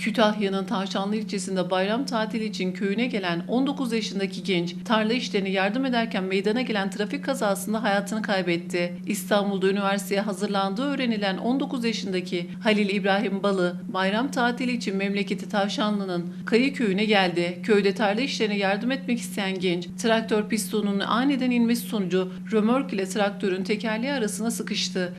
Kütahya'nın Tavşanlı ilçesinde bayram tatili için köyüne gelen 19 yaşındaki genç tarla işlerine yardım ederken meydana gelen trafik kazasında hayatını kaybetti. İstanbul'da üniversiteye hazırlandığı öğrenilen 19 yaşındaki Halil İbrahim Balı bayram tatili için memleketi Tavşanlı'nın Kayı köyüne geldi. Köyde tarla işlerine yardım etmek isteyen genç traktör pistonunun aniden inmesi sonucu römork ile traktörün tekerleği arasına sıkıştı.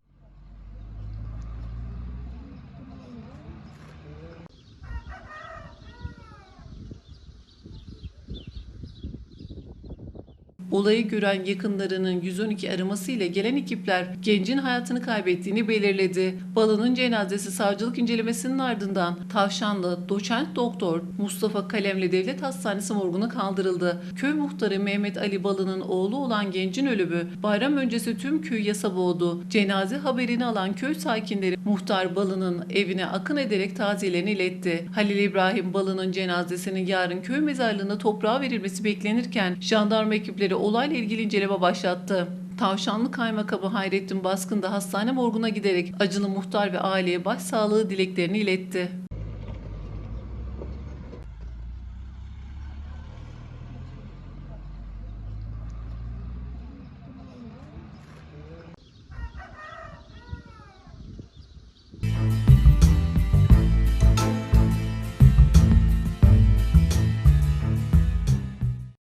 Olayı gören yakınlarının 112 aramasıyla gelen ekipler gencin hayatını kaybettiğini belirledi. Balının cenazesi savcılık incelemesinin ardından Tavşanlı doçent doktor Mustafa Kalemli Devlet Hastanesi morguna kaldırıldı. Köy muhtarı Mehmet Ali Balı'nın oğlu olan gencin ölümü bayram öncesi tüm köyü yasa boğdu. Cenaze haberini alan köy sakinleri muhtar Balı'nın evine akın ederek taziyelerini iletti. Halil İbrahim Balı'nın cenazesinin yarın köy mezarlığına toprağa verilmesi beklenirken jandarma ekipleri olayla ilgili inceleme başlattı. Tavşanlı Kaymakamı Hayrettin Baskın da hastane morguna giderek acılı muhtar ve aileye başsağlığı dileklerini iletti.